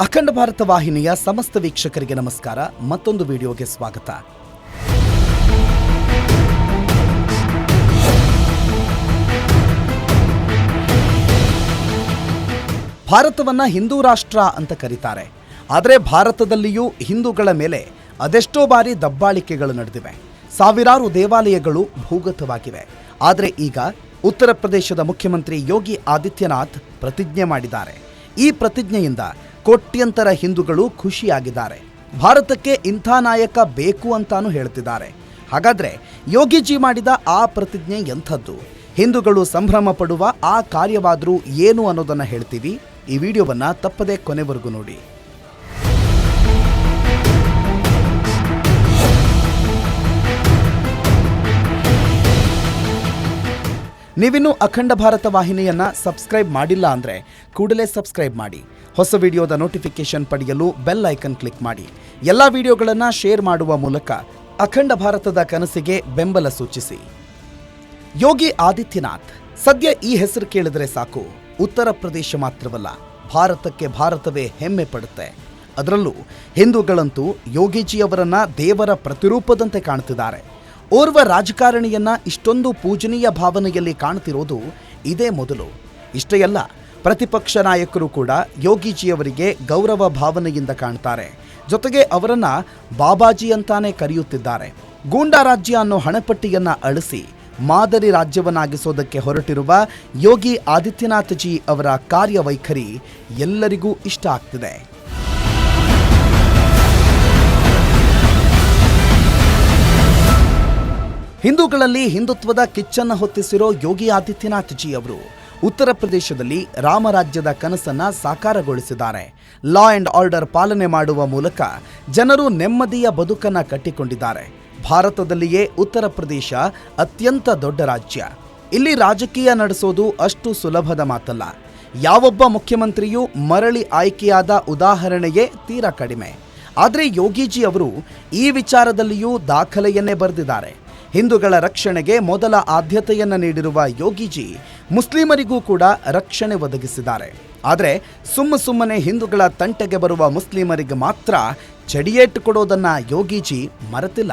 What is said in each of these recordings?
ಅಖಂಡ ಭಾರತ ವಾಹಿನಿಯ ಸಮಸ್ತ ವೀಕ್ಷಕರಿಗೆ ನಮಸ್ಕಾರ. ಮತ್ತೊಂದು ವಿಡಿಯೋಗೆ ಸ್ವಾಗತ. ಭಾರತವನ್ನ ಹಿಂದೂ ರಾಷ್ಟ್ರ ಅಂತ ಕರೀತಾರೆ. ಆದರೆ ಭಾರತದಲ್ಲಿಯೂ ಹಿಂದೂಗಳ ಮೇಲೆ ಅದೆಷ್ಟೋ ಬಾರಿ ದಬ್ಬಾಳಿಕೆಗಳು ನಡೆದಿವೆ. ಸಾವಿರಾರು ದೇವಾಲಯಗಳು ಭೂಗತವಾಗಿವೆ. ಆದರೆ ಈಗ ಉತ್ತರ ಪ್ರದೇಶದ ಮುಖ್ಯಮಂತ್ರಿ ಯೋಗಿ ಆದಿತ್ಯನಾಥ್ ಪ್ರತಿಜ್ಞೆ ಮಾಡಿದ್ದಾರೆ. ಈ ಪ್ರತಿಜ್ಞೆಯಿಂದ ಕೋಟ್ಯಂತರ ಹಿಂದೂಗಳು ಖುಷಿಯಾಗಿದ್ದಾರೆ. ಭಾರತಕ್ಕೆ ಇಂಥ ನಾಯಕ ಬೇಕು ಅಂತಾನೂ ಹೇಳ್ತಿದ್ದಾರೆ. ಹಾಗಾದ್ರೆ ಯೋಗಿಜಿ ಮಾಡಿದ ಆ ಪ್ರತಿಜ್ಞೆ ಎಂಥದ್ದು? ಹಿಂದೂಗಳು ಸಂಭ್ರಮ ಪಡುವ ಆ ಕಾರ್ಯವಾದರೂ ಏನು ಅನ್ನೋದನ್ನು ಹೇಳ್ತೀವಿ? ಈ ವಿಡಿಯೋವನ್ನು ತಪ್ಪದೇ ಕೊನೆವರೆಗೂ ನೋಡಿ. ನೀವಿನ್ನೂ ಅಖಂಡ ಭಾರತ ವಾಹಿನಿಯನ್ನ ಸಬ್ಸ್ಕ್ರೈಬ್ ಮಾಡಿಲ್ಲ ಅಂದ್ರೆ ಕೂಡಲೇ ಸಬ್ಸ್ಕ್ರೈಬ್ ಮಾಡಿ. ಹೊಸ ವಿಡಿಯೋದ ನೋಟಿಫಿಕೇಶನ್ ಪಡೆಯಲು ಬೆಲ್ ಐಕನ್ ಕ್ಲಿಕ್ ಮಾಡಿ. ಎಲ್ಲ ವಿಡಿಯೋಗಳನ್ನು ಶೇರ್ ಮಾಡುವ ಮೂಲಕ ಅಖಂಡ ಭಾರತದ ಕನಸಿಗೆ ಬೆಂಬಲ ಸೂಚಿಸಿ. ಯೋಗಿ ಆದಿತ್ಯನಾಥ್, ಸದ್ಯ ಈ ಹೆಸರು ಕೇಳಿದರೆ ಸಾಕು. ಉತ್ತರ ಪ್ರದೇಶ ಮಾತ್ರವಲ್ಲ, ಭಾರತಕ್ಕೆ ಭಾರತವೇ ಹೆಮ್ಮೆ ಪಡುತ್ತೆ. ಅದರಲ್ಲೂ ಹಿಂದೂಗಳಂತೂ ಯೋಗೀಜಿಯವರನ್ನ ದೇವರ ಪ್ರತಿರೂಪದಂತೆ ಕಾಣ್ತಿದ್ದಾರೆ. ಓರ್ವ ರಾಜಕಾರಣಿಯನ್ನ ಇಷ್ಟೊಂದು ಪೂಜನೀಯ ಭಾವನೆಯಲ್ಲಿ ಕಾಣ್ತಿರೋದು ಇದೇ ಮೊದಲು. ಇಷ್ಟೇ ಅಲ್ಲ, ಪ್ರತಿಪಕ್ಷ ನಾಯಕರು ಕೂಡ ಯೋಗೀಜಿಯವರಿಗೆ ಗೌರವ ಭಾವನೆಯಿಂದ ಕಾಣ್ತಾರೆ. ಜೊತೆಗೆ ಅವರನ್ನ ಬಾಬಾಜಿ ಅಂತಾನೆ ಕರೆಯುತ್ತಿದ್ದಾರೆ. ಗೂಂಡಾ ರಾಜ್ಯ ಅನ್ನೋ ಹಣಪಟ್ಟಿಯನ್ನ ಅಳಿಸಿ ಮಾದರಿ ರಾಜ್ಯವನ್ನಾಗಿಸೋದಕ್ಕೆ ಹೊರಟಿರುವ ಯೋಗಿ ಆದಿತ್ಯನಾಥ್ ಜಿ ಅವರ ಕಾರ್ಯವೈಖರಿ ಎಲ್ಲರಿಗೂ ಇಷ್ಟ ಆಗ್ತಿದೆ. ಹಿಂದೂಗಳಲ್ಲಿ ಹಿಂದುತ್ವದ ಕಿಚ್ಚನ್ನು ಹೊತ್ತಿಸಿರೋ ಯೋಗಿ ಆದಿತ್ಯನಾಥ್ ಜಿ ಅವರು ಉತ್ತರ ಪ್ರದೇಶದಲ್ಲಿ ರಾಮರಾಜ್ಯದ ಕನಸನ್ನ ಸಾಕಾರಗೊಳಿಸಿದ್ದಾರೆ. ಲಾ ಅಂಡ್ ಆರ್ಡರ್ ಪಾಲನೆ ಮಾಡುವ ಮೂಲಕ ಜನರು ನೆಮ್ಮದಿಯ ಬದುಕನ್ನ ಕಟ್ಟಿಕೊಂಡಿದ್ದಾರೆ. ಭಾರತದಲ್ಲಿಯೇ ಉತ್ತರ ಪ್ರದೇಶ ಅತ್ಯಂತ ದೊಡ್ಡ ರಾಜ್ಯ. ಇಲ್ಲಿ ರಾಜಕೀಯ ನಡೆಸೋದು ಅಷ್ಟು ಸುಲಭದ ಮಾತಲ್ಲ. ಯಾವೊಬ್ಬ ಮುಖ್ಯಮಂತ್ರಿಯೂ ಮರಳಿ ಆಯ್ಕೆಯಾದ ಉದಾಹರಣೆಯೇ ತೀರಾ ಕಡಿಮೆ. ಆದರೆ ಯೋಗೀಜಿ ಅವರು ಈ ವಿಚಾರದಲ್ಲಿಯೂ ದಾಖಲೆಯನ್ನೇ ಬರೆದಿದ್ದಾರೆ. ಹಿಂದೂಗಳ ರಕ್ಷಣೆಗೆ ಮೊದಲ ಆದ್ಯತೆಯನ್ನು ನೀಡಿರುವ ಯೋಗಿಜಿ ಮುಸ್ಲಿಮರಿಗೂ ಕೂಡ ರಕ್ಷಣೆ ಒದಗಿಸಿದ್ದಾರೆ. ಆದರೆ ಸುಮ್ಮ ಸುಮ್ಮನೆ ಹಿಂದೂಗಳ ತಂಟೆಗೆ ಬರುವ ಮುಸ್ಲಿಮರಿಗೆ ಮಾತ್ರ ಚಡಿಯೇಟ್ ಕೊಡೋದನ್ನ ಯೋಗಿಜಿ ಮರೆತಿಲ್ಲ.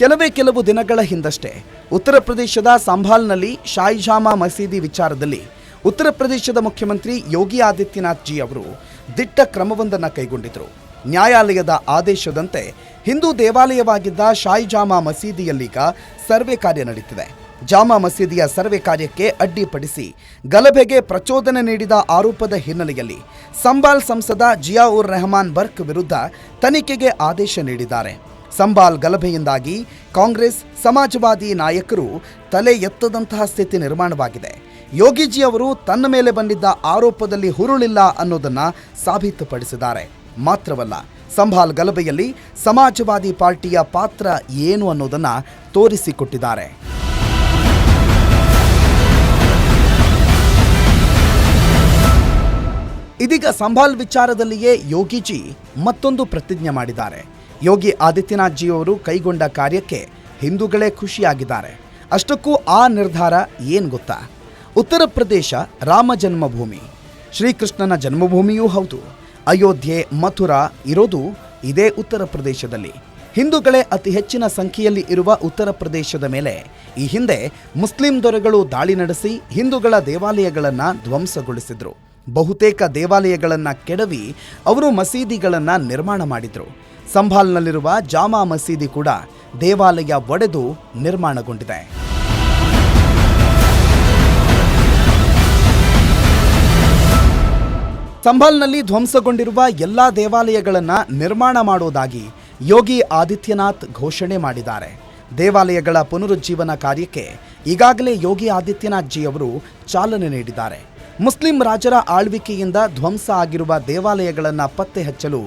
ಕೆಲವೇ ಕೆಲವು ದಿನಗಳ ಹಿಂದಷ್ಟೇ ಉತ್ತರ ಪ್ರದೇಶದ ಸಂಭಾಲ್ನಲ್ಲಿ ಶಾಯಿಜಾಮಾ ಮಸೀದಿ ವಿಚಾರದಲ್ಲಿ ಉತ್ತರ ಪ್ರದೇಶದ ಮುಖ್ಯಮಂತ್ರಿ ಯೋಗಿ ಆದಿತ್ಯನಾಥ್ ಜಿ ಅವರು ದಿಟ್ಟ ಕ್ರಮವೊಂದನ್ನು ಕೈಗೊಂಡಿದ್ದರು ನ್ಯಾಯಾಲಯದ ಆದೇಶದಂತೆ ಹಿಂದೂ ದೇವಾಲಯವಾಗಿದ್ದ ಶಾಯಿ ಜಾಮಾ ಮಸೀದಿಯಲ್ಲೀಗ ಸರ್ವೆ ಕಾರ್ಯ ನಡೀತಿದೆ. ಜಾಮಾ ಮಸೀದಿಯ ಸರ್ವೆ ಕಾರ್ಯಕ್ಕೆ ಅಡ್ಡಿಪಡಿಸಿ ಗಲಭೆಗೆ ಪ್ರಚೋದನೆ ನೀಡಿದ ಆರೋಪದ ಹಿನ್ನೆಲೆಯಲ್ಲಿ ಸಂಬಾಲ್ ಸಂಸದ ಜಿಯಾউರ್ ರೆಹಮಾನ್ ಬರ್ಕ್ ವಿರುದ್ಧ ತನಿಖೆಗೆ ಆದೇಶ ನೀಡಿದ್ದಾರೆ. ಸಂಬಾಲ್ ಗಲಭೆಯಿಂದಾಗಿ ಕಾಂಗ್ರೆಸ್ ಸಮಾಜವಾದಿ ನಾಯಕರು ತಲೆ ಎತ್ತದಂತಹ ಸ್ಥಿತಿ ನಿರ್ಮಾಣವಾಗಿದೆ. ಯೋಗಿಜಿ ಅವರು ತನ್ನ ಮೇಲೆ ಬಂದಿದ್ದ ಆರೋಪದಲ್ಲಿ ಹುರುಳಿಲ್ಲ ಅನ್ನೋದನ್ನು ಸಾಬೀತುಪಡಿಸಿದ್ದಾರೆ. ಮಾತ್ರವಲ್ಲ ಸಂಭಾಲ್ ಗಲಭೆಯಲ್ಲಿ ಸಮಾಜವಾದಿ ಪಾರ್ಟಿಯ ಪಾತ್ರ ಏನು ಅನ್ನೋದನ್ನು ತೋರಿಸಿಕೊಟ್ಟಿದ್ದಾರೆ. ಇದೀಗ ಸಂಭಾಲ್ ವಿಚಾರದಲ್ಲಿಯೇ ಯೋಗಿಜಿ ಮತ್ತೊಂದು ಪ್ರತಿಜ್ಞೆ ಮಾಡಿದ್ದಾರೆ. ಯೋಗಿ ಆದಿತ್ಯನಾಥ್ ಜಿಯವರು ಕೈಗೊಂಡ ಕಾರ್ಯಕ್ಕೆ ಹಿಂದೂಗಳೇ ಖುಷಿಯಾಗಿದ್ದಾರೆ. ಅಷ್ಟಕ್ಕೂ ಆ ನಿರ್ಧಾರ ಏನು ಗೊತ್ತಾ? ಉತ್ತರ ಪ್ರದೇಶ ರಾಮ ಜನ್ಮಭೂಮಿ. ಶ್ರೀಕೃಷ್ಣನ ಜನ್ಮಭೂಮಿಯೂ ಹೌದು. ಅಯೋಧ್ಯೆ, ಮಥುರಾ ಇರೋದು ಇದೇ ಉತ್ತರ ಪ್ರದೇಶದಲ್ಲಿ. ಹಿಂದೂಗಳೇ ಅತಿ ಹೆಚ್ಚಿನ ಸಂಖ್ಯೆಯಲ್ಲಿ ಇರುವ ಉತ್ತರ ಪ್ರದೇಶದ ಮೇಲೆ ಈ ಹಿಂದೆ ಮುಸ್ಲಿಂ ದೊರೆಗಳು ದಾಳಿ ನಡೆಸಿ ಹಿಂದೂಗಳ ದೇವಾಲಯಗಳನ್ನು ಧ್ವಂಸಗೊಳಿಸಿದ್ರು. ಬಹುತೇಕ ದೇವಾಲಯಗಳನ್ನು ಕೆಡವಿ ಅವರು ಮಸೀದಿಗಳನ್ನು ನಿರ್ಮಾಣ ಮಾಡಿದ್ರು. ಸಂಭಾಲ್ನಲ್ಲಿರುವ ಜಾಮಾ ಮಸೀದಿ ಕೂಡ ದೇವಾಲಯ ಒಡೆದು ನಿರ್ಮಾಣಗೊಂಡಿದೆ. ಸಂಭಾಲ್ನಲ್ಲಿ ಧ್ವಂಸಗೊಂಡಿರುವ ಎಲ್ಲಾ ದೇವಾಲಯಗಳನ್ನು ನಿರ್ಮಾಣ ಮಾಡೋದಾಗಿ ಯೋಗಿ ಆದಿತ್ಯನಾಥ್ ಘೋಷಣೆ ಮಾಡಿದ್ದಾರೆ. ದೇವಾಲಯಗಳ ಪುನರುಜ್ಜೀವನ ಕಾರ್ಯಕ್ಕೆ ಈಗಾಗಲೇ ಯೋಗಿ ಆದಿತ್ಯನಾಥ್ ಜಿ ಅವರು ಚಾಲನೆ ನೀಡಿದ್ದಾರೆ. ಮುಸ್ಲಿಂ ರಾಜರ ಆಳ್ವಿಕೆಯಿಂದ ಧ್ವಂಸ ಆಗಿರುವ ದೇವಾಲಯಗಳನ್ನು ಪತ್ತೆ ಹಚ್ಚಲು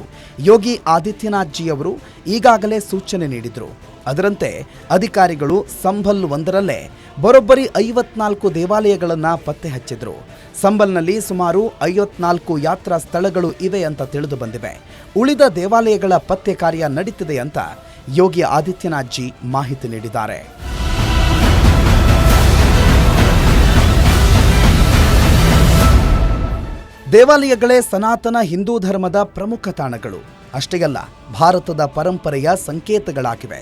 ಯೋಗಿ ಆದಿತ್ಯನಾಥ್ ಜಿ ಅವರು ಈಗಾಗಲೇ ಸೂಚನೆ ನೀಡಿದರು. ಅದರಂತೆ ಅಧಿಕಾರಿಗಳು ಸಂಭಲ್ ಒಂದರಲ್ಲೇ ಬರೋಬ್ಬರಿ ಐವತ್ನಾಲ್ಕು ದೇವಾಲಯಗಳನ್ನು ಪತ್ತೆ ಹಚ್ಚಿದ್ರು. ಸಂಬಲ್ನಲ್ಲಿ ಸುಮಾರು ಐವತ್ನಾಲ್ಕು ಯಾತ್ರಾ ಸ್ಥಳಗಳು ಇವೆ ಅಂತ ತಿಳಿದು ಬಂದಿವೆ. ಉಳಿದ ದೇವಾಲಯಗಳ ಪತ್ತೆ ಕಾರ್ಯ ನಡೀತಿದೆ ಅಂತ ಯೋಗಿ ಆದಿತ್ಯನಾಥ್ ಜಿ ಮಾಹಿತಿ ನೀಡಿದ್ದಾರೆ. ದೇವಾಲಯಗಳೇ ಸನಾತನ ಹಿಂದೂ ಧರ್ಮದ ಪ್ರಮುಖ ತಾಣಗಳು. ಅಷ್ಟೇ ಅಲ್ಲ ಭಾರತದ ಪರಂಪರೆಯ ಸಂಕೇತಗಳಾಗಿವೆ.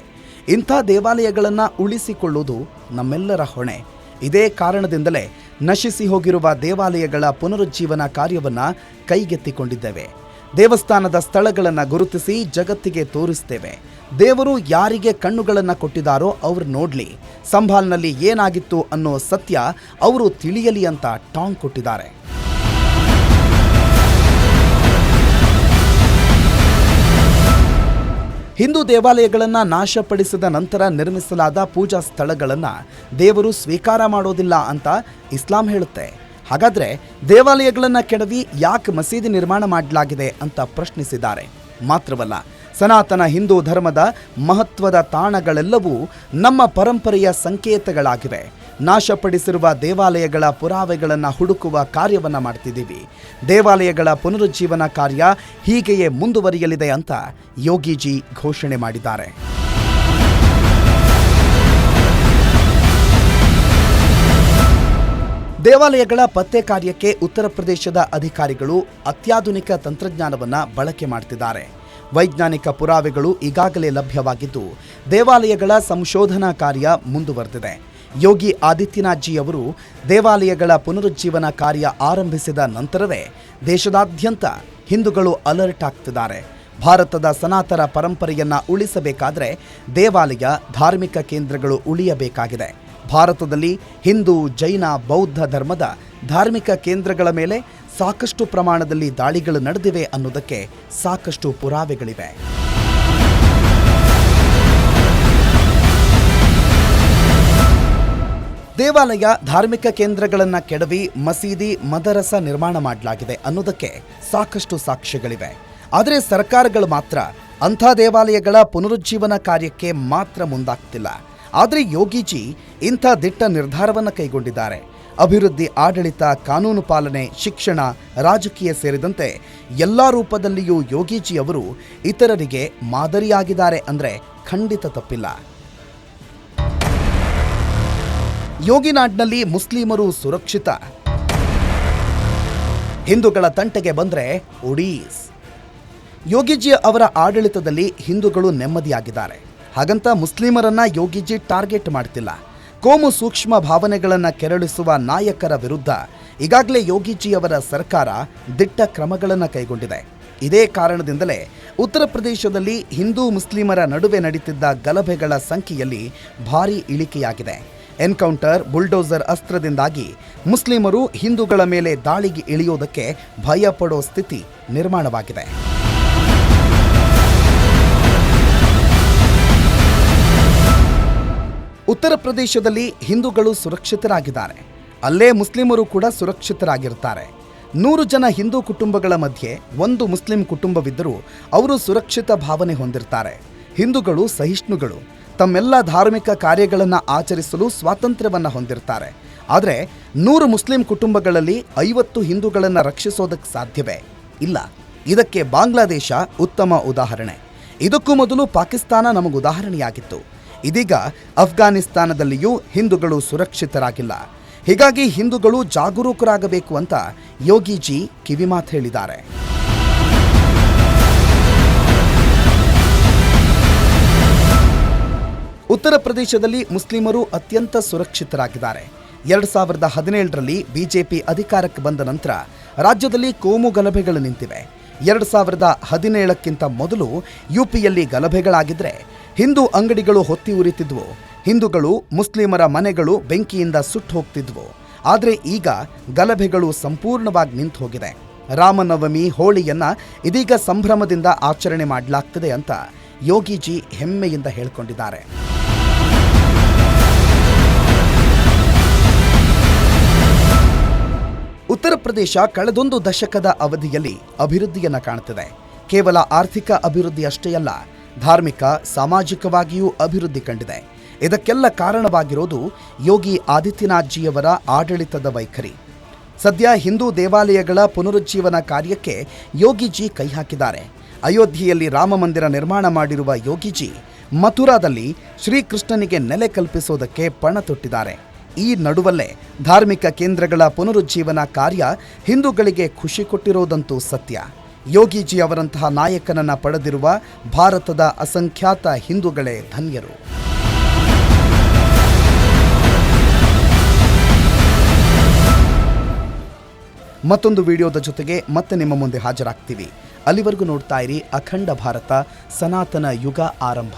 ಇಂಥ ದೇವಾಲಯಗಳನ್ನು ಉಳಿಸಿಕೊಳ್ಳುವುದು ನಮ್ಮೆಲ್ಲರ ಹೊಣೆ. ಇದೇ ಕಾರಣದಿಂದಲೇ ನಶಿಸಿ ಹೋಗಿರುವ ದೇವಾಲಯಗಳ ಪುನರುಜ್ಜೀವನ ಕಾರ್ಯವನ್ನು ಕೈಗೆತ್ತಿಕೊಂಡಿದ್ದೇವೆ. ದೇವಸ್ಥಾನದ ಸ್ಥಳಗಳನ್ನು ಗುರುತಿಸಿ ಜಗತ್ತಿಗೆ ತೋರಿಸ್ತೇವೆ. ದೇವರು ಯಾರಿಗೆ ಕಣ್ಣುಗಳನ್ನು ಕೊಟ್ಟಿದ್ದಾರೋ ಅವ್ರು ನೋಡಲಿ. ಸಂಭಾಲ್ನಲ್ಲಿ ಏನಾಗಿತ್ತು ಅನ್ನೋ ಸತ್ಯ ಅವರು ತಿಳಿಯಲಿ ಅಂತ ಟಾಂಗ್ ಕೊಟ್ಟಿದ್ದಾರೆ. ಹಿಂದೂ ದೇವಾಲಯಗಳನ್ನು ನಾಶಪಡಿಸಿದ ನಂತರ ನಿರ್ಮಿಸಲಾದ ಪೂಜಾ ಸ್ಥಳಗಳನ್ನು ದೇವರು ಸ್ವೀಕಾರ ಮಾಡೋದಿಲ್ಲ ಅಂತ ಇಸ್ಲಾಂ ಹೇಳುತ್ತೆ. ಹಾಗಾದರೆ ದೇವಾಲಯಗಳನ್ನು ಕೆಡವಿ ಯಾಕೆ ಮಸೀದಿ ನಿರ್ಮಾಣ ಮಾಡಲಾಗಿದೆ ಅಂತ ಪ್ರಶ್ನಿಸಿದ್ದಾರೆ. ಮಾತ್ರವಲ್ಲ, ಸನಾತನ ಹಿಂದೂ ಧರ್ಮದ ಮಹತ್ವದ ತಾಣಗಳೆಲ್ಲವೂ ನಮ್ಮ ಪರಂಪರೆಯ ಸಂಕೇತಗಳಾಗಿವೆ. ನಾಶಪಡಿಸಿರುವ ದೇವಾಲಯಗಳ ಪುರಾವೆಗಳನ್ನು ಹುಡುಕುವ ಕಾರ್ಯವನ್ನು ಮಾಡ್ತಿದ್ದೀವಿ. ದೇವಾಲಯಗಳ ಪುನರುಜ್ಜೀವನ ಕಾರ್ಯ ಹೀಗೆಯೇ ಮುಂದುವರಿಯಲಿದೆ ಅಂತ ಯೋಗಿಜಿ ಘೋಷಣೆ ಮಾಡಿದ್ದಾರೆ. ದೇವಾಲಯಗಳ ಪತ್ತೆ ಕಾರ್ಯಕ್ಕೆ ಉತ್ತರ ಪ್ರದೇಶದ ಅಧಿಕಾರಿಗಳು ಅತ್ಯಾಧುನಿಕ ತಂತ್ರಜ್ಞಾನವನ್ನು ಬಳಕೆ ಮಾಡ್ತಿದ್ದಾರೆ. ವೈಜ್ಞಾನಿಕ ಪುರಾವೆಗಳು ಈಗಾಗಲೇ ಲಭ್ಯವಾಗಿದ್ದು, ದೇವಾಲಯಗಳ ಸಂಶೋಧನಾ ಕಾರ್ಯ ಮುಂದುವರೆದಿದೆ. ಯೋಗಿ ಆದಿತ್ಯನಾಥ್ ಅವರು ದೇವಾಲಯಗಳ ಪುನರುಜ್ಜೀವನ ಕಾರ್ಯ ಆರಂಭಿಸಿದ ನಂತರವೇ ದೇಶದಾದ್ಯಂತ ಹಿಂದೂಗಳು ಅಲರ್ಟ್ ಆಗ್ತಿದ್ದಾರೆ. ಭಾರತದ ಸನಾತನ ಪರಂಪರೆಯನ್ನ ಉಳಿಸಬೇಕಾದರೆ ದೇವಾಲಯ ಧಾರ್ಮಿಕ ಕೇಂದ್ರಗಳು ಉಳಿಯಬೇಕಾಗಿದೆ. ಭಾರತದಲ್ಲಿ ಹಿಂದೂ, ಜೈನ, ಬೌದ್ಧ ಧರ್ಮದ ಧಾರ್ಮಿಕ ಕೇಂದ್ರಗಳ ಮೇಲೆ ಸಾಕಷ್ಟು ಪ್ರಮಾಣದಲ್ಲಿ ದಾಳಿಗಳು ನಡೆದಿವೆ ಅನ್ನೋದಕ್ಕೆ ಸಾಕಷ್ಟು ಪುರಾವೆಗಳಿವೆ. ದೇವಾಲಯ ಧಾರ್ಮಿಕ ಕೇಂದ್ರಗಳನ್ನು ಕೆಡವಿ ಮಸೀದಿ, ಮದರಸ ನಿರ್ಮಾಣ ಮಾಡಲಾಗಿದೆ ಅನ್ನೋದಕ್ಕೆ ಸಾಕಷ್ಟು ಸಾಕ್ಷ್ಯಗಳಿವೆ. ಆದರೆ ಸರ್ಕಾರಗಳು ಮಾತ್ರ ಅಂಥ ದೇವಾಲಯಗಳ ಪುನರುಜ್ಜೀವನ ಕಾರ್ಯಕ್ಕೆ ಮಾತ್ರ ಮುಂದಾಗ್ತಿಲ್ಲ. ಆದರೆ ಯೋಗಿಜಿ ಇಂಥ ದಿಟ್ಟ ನಿರ್ಧಾರವನ್ನು ಕೈಗೊಂಡಿದ್ದಾರೆ. ಅಭಿವೃದ್ಧಿ, ಆಡಳಿತ, ಕಾನೂನು ಪಾಲನೆ, ಶಿಕ್ಷಣ, ರಾಜಕೀಯ ಸೇರಿದಂತೆ ಎಲ್ಲ ರೂಪದಲ್ಲಿಯೂ ಯೋಗಿಜಿ ಅವರು ಇತರರಿಗೆ ಮಾದರಿಯಾಗಿದ್ದಾರೆ ಅಂದರೆ ಖಂಡಿತ ತಪ್ಪಿಲ್ಲ. ಯೋಗಿನಾಡ್ನಲ್ಲಿ ಮುಸ್ಲಿಮರು ಸುರಕ್ಷಿತ. ಹಿಂದೂಗಳ ತಂಟೆಗೆ ಬಂದರೆ ಒಡೀಸ್. ಯೋಗಿಜಿ ಅವರ ಆಡಳಿತದಲ್ಲಿ ಹಿಂದೂಗಳು ನೆಮ್ಮದಿಯಾಗಿದ್ದಾರೆ. ಹಾಗಂತ ಮುಸ್ಲಿಮರನ್ನ ಯೋಗಿಜಿ ಟಾರ್ಗೆಟ್ ಮಾಡ್ತಿಲ್ಲ. ಕೋಮು ಸೂಕ್ಷ್ಮ ಭಾವನೆಗಳನ್ನು ಕೆರಳಿಸುವ ನಾಯಕರ ವಿರುದ್ಧ ಈಗಾಗಲೇ ಯೋಗಿಜಿ ಅವರ ಸರ್ಕಾರ ದಿಟ್ಟ ಕ್ರಮಗಳನ್ನು ಕೈಗೊಂಡಿದೆ. ಇದೇ ಕಾರಣದಿಂದಲೇ ಉತ್ತರ ಪ್ರದೇಶದಲ್ಲಿ ಹಿಂದೂ ಮುಸ್ಲಿಮರ ನಡುವೆ ನಡೀತಿದ್ದ ಗಲಭೆಗಳ ಸಂಖ್ಯೆಯಲ್ಲಿ ಭಾರೀ ಇಳಿಕೆಯಾಗಿದೆ. ಎನ್ಕೌಂಟರ್ ಬುಲ್ಡೋಸರ್ ಅಸ್ತ್ರದಿಂದಾಗಿ ಮುಸ್ಲಿಮರು ಹಿಂದೂಗಳ ಮೇಲೆ ದಾಳಿಗೆ ಇಳಿಯೋದಕ್ಕೆ ಭಯಪಡೋ ಸ್ಥಿತಿ ನಿರ್ಮಾಣವಾಗಿದೆ. ಉತ್ತರ ಪ್ರದೇಶದಲ್ಲಿ ಹಿಂದೂಗಳು ಸುರಕ್ಷಿತರಾಗಿದ್ದಾರೆ. ಅಲ್ಲೇ ಮುಸ್ಲಿಮರು ಕೂಡ ಸುರಕ್ಷಿತರಾಗಿರ್ತಾರೆ. ನೂರು ಜನ ಹಿಂದೂ ಕುಟುಂಬಗಳ ಮಧ್ಯೆ ಒಂದು ಮುಸ್ಲಿಂ ಕುಟುಂಬವಿದ್ದರೂ ಅವರು ಸುರಕ್ಷಿತ ಭಾವನೆ ಹೊಂದಿರ್ತಾರೆ. ಹಿಂದೂಗಳು ಸಹಿಷ್ಣುಗಳು. ತಮ್ಮೆಲ್ಲ ಧಾರ್ಮಿಕ ಕಾರ್ಯಗಳನ್ನು ಆಚರಿಸಲು ಸ್ವಾತಂತ್ರ್ಯವನ್ನು ಹೊಂದಿರ್ತಾರೆ. ಆದರೆ ನೂರು ಮುಸ್ಲಿಂ ಕುಟುಂಬಗಳಲ್ಲಿ ಐವತ್ತು ಹಿಂದೂಗಳನ್ನು ರಕ್ಷಿಸೋದಕ್ಕೆ ಸಾಧ್ಯವೇ? ಇಲ್ಲ. ಇದಕ್ಕೆ ಬಾಂಗ್ಲಾದೇಶ ಉತ್ತಮ ಉದಾಹರಣೆ. ಇದಕ್ಕೂ ಮೊದಲು ಪಾಕಿಸ್ತಾನ ನಮಗೆ ಉದಾಹರಣೆಯಾಗಿತ್ತು. ಇದೀಗ ಅಫ್ಘಾನಿಸ್ತಾನದಲ್ಲಿಯೂ ಹಿಂದೂಗಳು ಸುರಕ್ಷಿತರಾಗಿಲ್ಲ. ಹೀಗಾಗಿ ಹಿಂದೂಗಳು ಜಾಗರೂಕರಾಗಬೇಕು ಅಂತ ಯೋಗಿಜಿ ಕಿವಿಮಾತು ಹೇಳಿದ್ದಾರೆ. ಉತ್ತರ ಪ್ರದೇಶದಲ್ಲಿ ಮುಸ್ಲಿಮರು ಅತ್ಯಂತ ಸುರಕ್ಷಿತರಾಗಿದ್ದಾರೆ. ಎರಡು ಸಾವಿರದ ಹದಿನೇಳರಲ್ಲಿ ಬಿಜೆಪಿ ಅಧಿಕಾರಕ್ಕೆ ಬಂದ ನಂತರ ರಾಜ್ಯದಲ್ಲಿ ಕೋಮು ಗಲಭೆಗಳು ನಿಂತಿವೆ. ಎರಡು ಸಾವಿರದ ಹದಿನೇಳಕ್ಕಿಂತ ಮೊದಲು ಯುಪಿಯಲ್ಲಿ ಗಲಭೆಗಳಾಗಿದ್ರೆ ಹಿಂದೂ ಅಂಗಡಿಗಳು ಹೊತ್ತಿ ಉರಿತಿದ್ವು. ಹಿಂದೂಗಳು ಮುಸ್ಲಿಮರ ಮನೆಗಳು ಬೆಂಕಿಯಿಂದ ಸುಟ್ಟು ಹೋಗ್ತಿದ್ವು. ಆದರೆ ಈಗ ಗಲಭೆಗಳು ಸಂಪೂರ್ಣವಾಗಿ ನಿಂತು ಹೋಗಿದೆ ರಾಮನವಮಿ, ಹೋಳಿಯನ್ನ ಇದೀಗ ಸಂಭ್ರಮದಿಂದ ಆಚರಣೆ ಮಾಡಲಾಗ್ತದೆ ಅಂತ ಯೋಗಿಜಿ ಹೆಮ್ಮೆಯಿಂದ ಹೇಳಿಕೊಂಡಿದ್ದಾರೆ. ಉತ್ತರ ಪ್ರದೇಶ ಕಳೆದೊಂದು ದಶಕದ ಅವಧಿಯಲ್ಲಿ ಅಭಿವೃದ್ಧಿಯನ್ನು ಕಾಣುತ್ತಿದೆ ಕೇವಲ ಆರ್ಥಿಕ ಅಭಿವೃದ್ಧಿ ಅಷ್ಟೇ ಅಲ್ಲ, ಧಾರ್ಮಿಕ, ಸಾಮಾಜಿಕವಾಗಿಯೂ ಅಭಿವೃದ್ಧಿ ಕಂಡಿದೆ. ಇದಕ್ಕೆಲ್ಲ ಕಾರಣವಾಗಿರೋದು ಯೋಗಿ ಆದಿತ್ಯನಾಥ್ಜಿಯವರ ಆಡಳಿತದ ವೈಖರಿ. ಸದ್ಯ ಹಿಂದೂ ದೇವಾಲಯಗಳ ಪುನರುಜ್ಜೀವನ ಕಾರ್ಯಕ್ಕೆ ಯೋಗಿಜಿ ಕೈ ಹಾಕಿದ್ದಾರೆ. ಅಯೋಧ್ಯೆಯಲ್ಲಿ ರಾಮ ಮಂದಿರ ನಿರ್ಮಾಣ ಮಾಡಿರುವ ಯೋಗಿಜಿ ಮಥುರಾದಲ್ಲಿ ಶ್ರೀಕೃಷ್ಣನಿಗೆ ನೆಲೆ ಕಲ್ಪಿಸೋದಕ್ಕೆ ಪಣ ತೊಟ್ಟಿದ್ದಾರೆ. ಈ ನಡುವಲ್ಲೇ ಧಾರ್ಮಿಕ ಕೇಂದ್ರಗಳ ಪುನರುಜ್ಜೀವನ ಕಾರ್ಯ ಹಿಂದೂಗಳಿಗೆ ಖುಷಿ ಕೊಟ್ಟಿರೋದಂತೂ ಸತ್ಯ. ಯೋಗೀಜಿ ಅವರಂತಹ ನಾಯಕನನ್ನು ಪಡೆದಿರುವ ಭಾರತದ ಅಸಂಖ್ಯಾತ ಹಿಂದೂಗಳೇ ಧನ್ಯರು. ಮತ್ತೊಂದು ವಿಡಿಯೋದ ಜೊತೆಗೆ ಮತ್ತೆ ನಿಮ್ಮ ಮುಂದೆ ಹಾಜರಾಗ್ತೀವಿ. ಅಲ್ಲಿವರೆಗೂ ನೋಡ್ತಾ ಇರಿ ಅಖಂಡ ಭಾರತ, ಸನಾತನ ಯುಗ ಆರಂಭ.